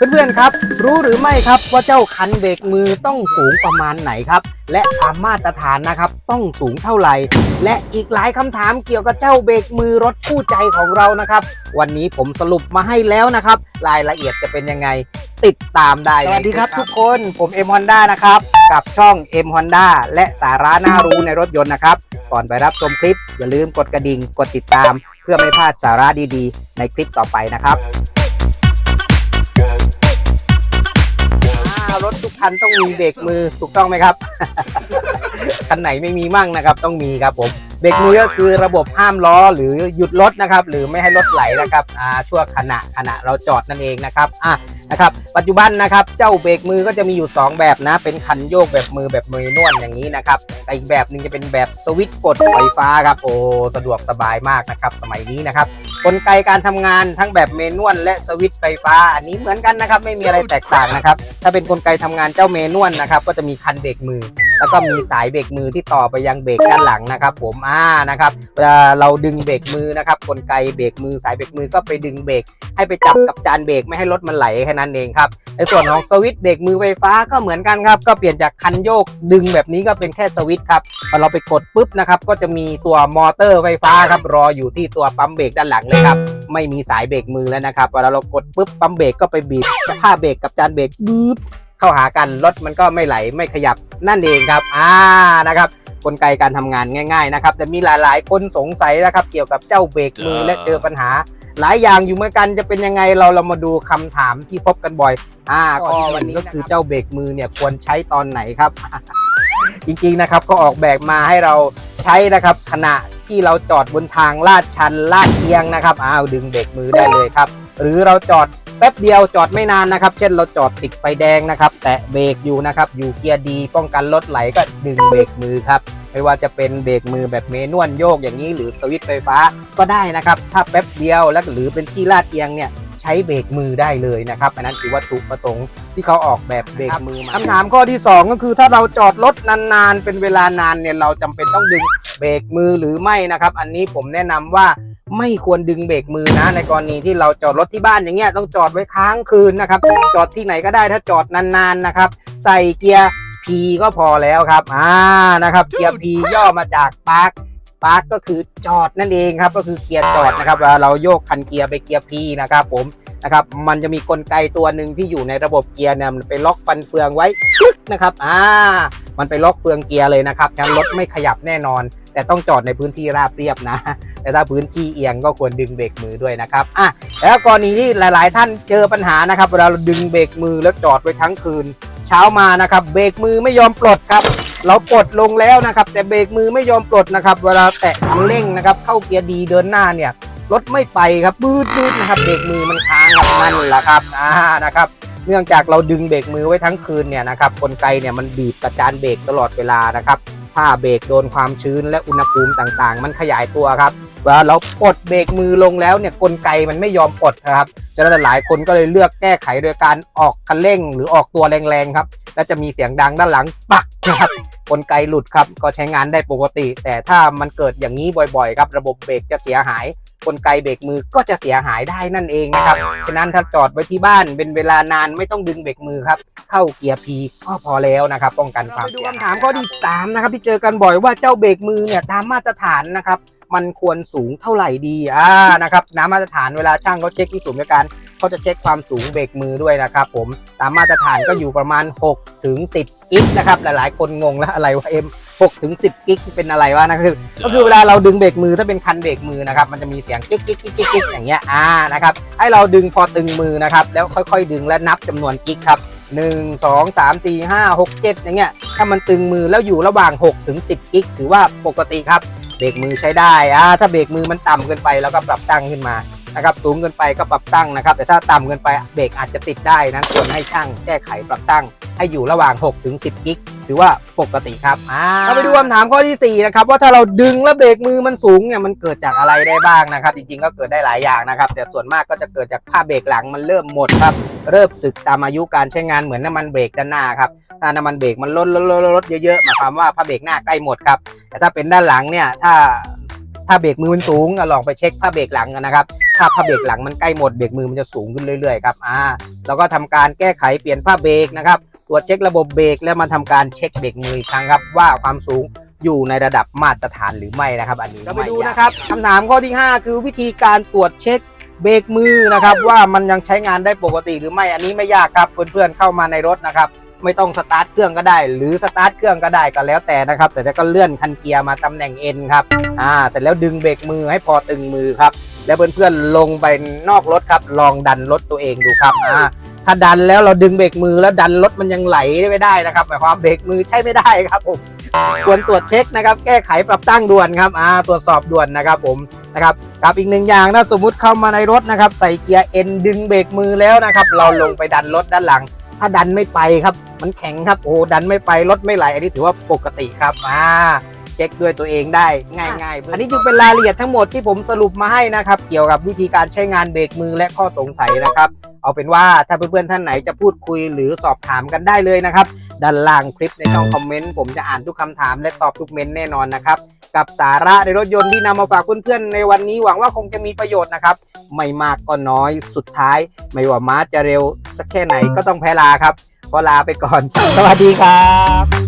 เพื่อนๆครับ รู้หรือไม่ครับว่าเจ้าคันเบรกมือต้องสูงประมาณไหนครับ และตามมาตรฐานนะครับต้องสูงเท่าไหร่ และอีกหลายคำถามเกี่ยวกับเจ้าเบรกมือรถคู่ใจของเรานะครับ วันนี้ผมสรุปมาให้แล้วนะครับ รายละเอียดจะเป็นยังไงติดตามได้ สวัสดีครับทุกคนผมเอ็มฮอนด้านะครับ กับช่อง M Honda และสาระน่ารู้ในรถยนต์นะครับ ก่อนไปรับชมคลิป อย่าลืมกดกระดิ่งกดติดตาม เพื่อไม่พลาดสาระดีๆ ในคลิปต่อไปนะครับ ทุกคันต้องมีเบรกมือถูกต้องไหมครับ คันไหนไม่มีมั่งนะครับ ต้องมีครับผมเบรกมือก็คือระบบห้ามล้อหรือหยุดรถนะครับ หรือไม่ให้รถไหลนะครับอ่าช่วงขณะขณะเราจอดนั่นเองนะครับอะ นะครับปัจจุบันนะครับเจ้าเบรกมือก็จะมีอยู่ 2 แบบนะ เป็นคันโยกแบบมือแบบมือนวดอย่างนี้นะครับแต่อีกแบบหนึ่งจะเป็นแบบสวิตช์กดไฟฟ้าครับโอ้สะดวกสบายมากนะครับสมัยนี้นะครับกลไกการทำงานทั้งแบบเมนวลและสวิตช์ไฟฟ้า อันนี้เหมือนกันนะครับไม่มีอะไรแตกต่างนะครับถ้าเป็นกลไกทำงานเจ้าเมนวลนะครับก็จะมีคันเบรกมือ แล้วก็มีสายเบรกมือที่ต่อไปยังเบรกด้านหลังนะครับ ผมอ่านะครับเวลาเราดึงเบรกมือนะครับกลไกเบรกมือสายเบรกมือก็ไปดึงเบรกให้ไปจับกับจานเบรกไม่ให้รถมันไหลแค่นั้นเองครับในส่วนของสวิตช์เบรกมือไฟฟ้าก็เหมือนกันครับ ก็เปลี่ยนจากคันโยกดึงแบบนี้ก็เป็นแค่สวิตช์ครับพอเราไปกดปุ๊บนะครับก็จะมีตัวมอเตอร์ไฟฟ้าครับรออยู่ที่ตัวปั๊มเบรกด้านหลังเลยครับไม่มีสายเบรกมือแล้วนะครับเวลาเรากดปุ๊บปั๊มเบรกก็ไปบีบผ้าเบรกกับจานเบรกบีบ เข้าหากันรถมันก็ไม่ไหลไม่ขยับนั่นเองครับอ่านะครับกลไกการทำงานง่ายๆนะครับแต่มีหลายๆคนสงสัยนะครับ เกี่ยวกับเจ้าเบรกมือและเจอปัญหา หลายอย่างอยู่เหมือนกันจะเป็นยังไงเราเรามาดูคำถามที่พบกันบ่อย อ่าข้อวันนี้ก็คือเจ้าเบรกมือเนี่ยควรใช้ตอนไหนครับ จริงๆนะครับก็ออกแบบมาให้เราใช้นะครับ ขณะที่เราจอดบนทางลาดชันลาดเอียงนะครับอ้าวดึงเบรกมือได้เลยครับ หรือเราจอด แป๊บเดียวจอดไม่นานนะครับ เช่นเราจอดติดไฟแดงนะครับ แตะเบรกอยู่นะครับ อยู่เกียร์ดี ป้องกันรถไหลก็ดึงเบรกมือครับไม่ว่าจะเป็นเบรกมือแบบเมนวลโยกอย่างนี้ หรือสวิตช์ไฟฟ้าก็ได้นะครับ ถ้าแป๊บเดียวแล้วหรือเป็นที่ลาดเอียงเนี่ยใช้เบรกมือได้เลยนะครับอันนั้นคือวัตถุประสงค์ที่เขาออกแบบเบรกมือมาคำถามข้อที่ 2 ก็คือถ้าเราจอดรถนานๆ เป็นเวลานานเนี่ยเราจำเป็นต้องดึง เบรกมือหรือไม่นะครับ อันนี้ผมแนะนำว่าไม่ควรดึงเบรกมือนะ ในกรณีที่เราจอดรถที่บ้านอย่างเงี้ยต้องจอดไว้ค้างคืนนะครับ จอดที่ไหนก็ได้ถ้าจอดนานๆนะครับ ใส่เกียร์ P ก็พอแล้วครับอ่านะครับ เกียร์ P ย่อมาจากปาร์คปาร์คก็คือจอดนั่นเองครับก็คือเกียร์จอดนะครับเวลาเราโยกคันเกียร์ไปเกียร์ P นะครับผมนะครับมันจะมีกลไกตัวหนึ่งที่อยู่ในระบบเกียร์เนี่ยมันไปล็อกฟันเฟืองไว้นะครับอ่า มันไปล็อกเฟืองเกียร์เลยนะครับฉะนั้นรถไม่ขยับแน่นอน แต่ต้องจอดในพื้นที่ราบเรียบนะ แต่ถ้าพื้นที่เอียงก็ควรดึงเบรกมือด้วยนะครับอะแล้วกรณีที่หลาย ๆ ท่านเจอปัญหานะครับเวลาเราดึงเบรกมือแล้วจอดไว้ทั้งคืน เช้ามานะครับเบรกมือไม่ยอมปลดครับเราปลดลงแล้วนะครับ แต่เบรกมือไม่ยอมปลดนะครับ เวลาแตะคันเร่งนะครับ เข้าเกียร์ดีเดินหน้าเนี่ยรถไม่ไปครับบืดบืดนะครับเบรกมือมันค้างครับนั่นแหละครับอ่านะครับ เนื่องจากเราดึงเบรกมือไว้ทั้งคืนเนี่ยนะครับกลไกเนี่ยมันบีบกระจานเบรกตลอดเวลานะครับถ้าเบรกโดนความชื้นและอุณหภูมิต่างๆ มันขยายตัวครับเวลาเราปลดเบรกมือลงแล้วเนี่ยกลไกมันไม่ยอมปลดครับฉะนั้นหลายคนก็เลยเลือกแก้ไขโดยการออกคันเร่ง หรือออกตัวแรงๆครับและจะมีเสียงดังด้านหลังปักนะครับ กลไกหลุดครับก็ใช้งานได้ปกติ แต่ถ้ามันเกิดอย่างนี้บ่อยๆครับระบบเบรกจะเสียหาย กลไกเบรกมือก็จะเสียหายได้นั่นเองนะครับฉะนั้นถ้าจอดไว้ที่บ้านเป็นเวลานานไม่ต้องดึงเบรกมือครับเข้าเกียร์พีก็พอแล้วนะครับป้องกันความเสียหายคำถามข้อที่3นะครับที่เจอกันบ่อยว่าเจ้าเบรกมือเนี่ยตามมาตรฐานนะครับมันควรสูงเท่าไหร่ดีอ่านะครับน้ำมาตรฐานเวลาช่างเขาเช็คที่ศูนย์บริการเขาจะเช็คความสูงเบรกมือด้วยนะครับผมตามมาตรฐานก็อยู่ประมาณ6ถึง10 กิกนะครับ หลายๆ คนงงแล้วอะไรวะเอ็ม6ถึง10 กิกเป็นอะไรวะนะคือก็คือเวลาเราดึงเบรกมือถ้าเป็นคันเบรกมือนะครับมันจะมีเสียงกิ๊กกิ๊กกิ๊กกิ๊กกิ๊กอย่างเงี้ยอ่านะครับให้เราดึงพอตึงมือนะครับแล้วค่อยๆ ดึงและนับจำนวนกิ๊กครับ1 2 3 4 5 6 7อย่างเงี้ยถ้ามันตึงมือแล้วอยู่ระหว่าง6ถึง10 กิ๊กถือว่าปกติครับเบรกมือใช้ได้อ่าถ้าเบรกมือมันต่ำเกินไปแล้วก็ปรับตั้งขึ้นมานะครับสูงเกินไปก็ปรับตั้งนะครับ แต่ถ้าต่ำเกินไปเบรกอาจจะติดได้นะควรให้ช่างแก้ไขปรับตั้ง ให้อยู่ระหว่าง 6 ถึง 10 กิก ถือว่าปกติครับอ่าเราไปดูคำถามข้อที่ 4 นะครับ ว่าถ้าเราดึงแล้วเบรกมือมันสูงเนี่ยมันเกิดจากอะไรได้บ้างนะครับ จริงๆ ก็เกิดได้หลายอย่างนะครับ แต่ส่วนมากก็จะเกิดจากผ้าเบรกหลังมันเริ่มหมดครับ เริ่มสึกตามอายุการใช้งานเหมือนน้ำมันเบรกด้านหน้าครับ ถ้าน้ำมันเบรกมันลดลดลดลดเยอะๆหมายความว่าผ้าเบรกหน้าใกล้หมดครับ แต่ถ้าเป็นด้านหลังเนี่ยถ้าถ้าเบรกมือมันสูงก็ลองไปเช็คผ้าเบรกหลังกันนะครับถ้าผ้าเบรกหลังมันใกล้หมดเบรกมือมันจะสูงขึ้นเรื่อยๆครับอ่าแล้วก็ทำการแก้ไขเปลี่ยนผ้าเบรกนะครับ ตรวจเช็คระบบเบรกแล้วมาทำการเช็คเบรกมืออีกครั้งครับว่าความสูงอยู่ในระดับมาตรฐานหรือไม่นะครับ อันนี้เราไปดูนะครับคำถามข้อที่ 5 คือวิธีการตรวจเช็คเบรกมือนะครับ ว่ามันยังใช้งานได้ปกติหรือไม่อันนี้ไม่ยากครับเพื่อนๆเข้ามาในรถนะครับไม่ต้องสตาร์ทเครื่องก็ได้ หรือสตาร์ทเครื่องก็ได้ก็แล้วแต่นะครับ แต่ก็เลื่อนคันเกียร์มาตำแหน่ง N ครับอ่าเสร็จแล้วดึงเบรกมือให้พอตึงมือครับแล้วเพื่อนๆลงไปนอกรถครับ ลองดันรถตัวเองดูครับอ่า ถ้าดันแล้วเราดึงเบรกมือแล้วดันรถมันยังไหลไม่ได้นะครับหมายความเบรกมือใช้ไม่ได้ครับผมควรตรวจเช็คนะครับ แก้ไขปรับตั้งด่วนครับอ่าตรวจสอบด่วนนะครับผมนะครับกับอีกหนึ่งอย่างนะสมมุติเข้ามาในรถนะครับ ใส่เกียร์ N ดึงเบรกมือแล้วนะครับ เราลงไปดันรถด้านหลัง ถ้าดันไม่ไปครับ มันแข็งครับโอ้ดันไม่ไปรถไม่ไหลอันนี้ถือว่าปกติครับอ่าเช็คด้วยตัวเองได้ง่ายๆ อันนี้จึงเป็นรายละเอียดทั้งหมดที่ผมสรุปมาให้นะครับ เกี่ยวกับวิธีการใช้งานเบรกมือและข้อสงสัยนะครับ เอาเป็นว่าถ้าเพื่อนๆท่านไหนจะพูดคุยหรือสอบถามกันได้เลยนะครับ ด้านล่างคลิปในช่องคอมเมนต์ผมจะอ่านทุกคำถามและตอบทุกเมนต์แน่นอนนะครับกับสาระในรถยนต์ที่นำมาฝากเพื่อนๆในวันนี้หวังว่าคงจะมีประโยชน์นะครับ ไม่มากก็น้อยสุดท้าย ไม่ว่าม้าจะเร็วสักแค่ไหนก็ต้องแพ้ลาครับก็ลาไปก่อน สวัสดีครับ